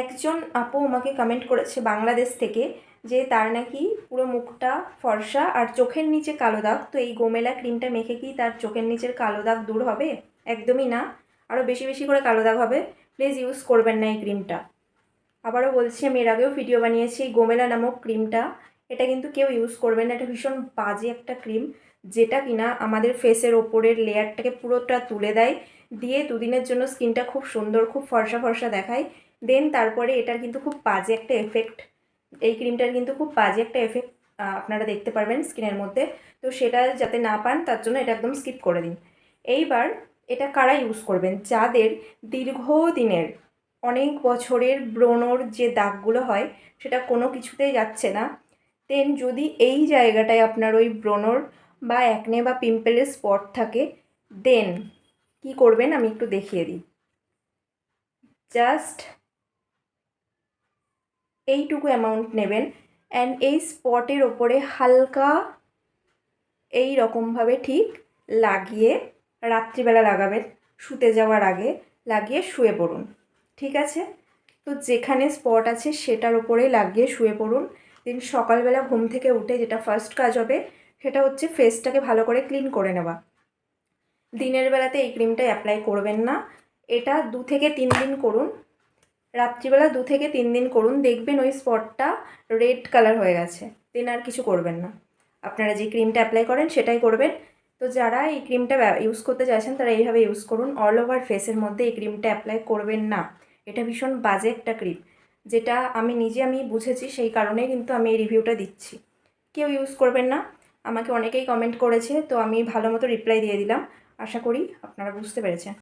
একজন আপু আমাকে কমেন্ট করেছে বাংলাদেশ থেকে যে তার নাকি পুরো মুখটা ফর্সা আর চোখের নিচে কালো দাগ। তো এই গোমেলা ক্রিমটা মেখে কি তার চোখের নিচের কালো দাগ দূর হবে? একদমই না। আরও বেশি বেশি করে কালো দাগ হবে। প্লিজ ইউজ করবেন না এই ক্রিমটা। আবারও বলছি, আমি এর আগেও ভিডিও বানিয়েছি, এই গোমেলা নামক ক্রিমটা। এটা কিন্তু কেউ ইউজ করবেন না। এটা ভীষণ বাজে একটা ক্রিম যেটা কিনা আমাদের ফেসের ওপরের লেয়ারটাকে পুরোটা তুলে দেয়, দিয়ে দুদিনের জন্য স্কিনটা খুব সুন্দর, খুব ফর্সা ফর্সা দেখায়। দেন তারপরে এটার কিন্তু খুব বাজে একটা এফেক্ট এই ক্রিমটার কিন্তু খুব বাজে একটা এফেক্ট আপনারা দেখতে পারবেন স্কিনের মধ্যে। তো সেটা যাতে না পান, তার জন্য এটা একদম স্কিপ করে দিন। এইবার এটা কারা ইউজ করবেন? যাদের দীর্ঘদিনের, অনেক বছরের ব্রণর যে দাগগুলো হয়, সেটা কোনো কিছুতেই যাচ্ছে না। দেন যদি এই জায়গাটায় আপনার ওই ব্রণর বা একনে বা পিম্পলের স্পট থাকে দেন কি করবেন? আমি একটু দেখিয়ে দিই। জাস্ট এইটুকু অ্যামাউন্ট নেবেন অ্যান্ড এই স্পটের ওপরে হালকা এই রকমভাবে ঠিক লাগিয়ে রাত্রিবেলা লাগাবেন, শুতে যাওয়ার আগে লাগিয়ে শুয়ে পড়ুন। ঠিক আছে? তো যেখানে স্পট আছে সেটার ওপরে লাগিয়ে শুয়ে পড়ুন। দেন সকালবেলা ঘুম থেকে উঠে যেটা ফার্স্ট কাজ হবে, সেটা হচ্ছে ফেসটাকে ভালো করে ক্লিন করে নেওয়া। দিনের বেলাতে এই ক্রিমটা অ্যাপ্লাই করবেন না। এটা দু থেকে তিন দিন করুন। রাত্রিবেলা দু থেকে তিন দিন করুন। দেখবেন ওই স্পটটা রেড কালার হয়ে গেছে। দেন আর কিছু করবেন না। আপনারা যে ক্রিমটা অ্যাপ্লাই করেন, সেটাই করবেন। তো যারা এই ক্রিমটা ইউজ করতে চাইছেন তারা এইভাবে ইউজ করুন। অল ওভার ফেসের মধ্যে এই ক্রিমটা অ্যাপ্লাই করবেন না। এটা ভীষণ বাজে একটা ক্রিম যেটা আমি নিজে আমি বুঝেছি সেই কারণে কিন্তু আমি এই রিভিউটা দিচ্ছি। কেউ ইউজ করবেন না। আমাকে অনেকেই কমেন্ট করেছে, তো আমি ভালো মতো রিপ্লাই দিয়ে দিলাম। আশা করি আপনারা বুঝতে পেরেছেন।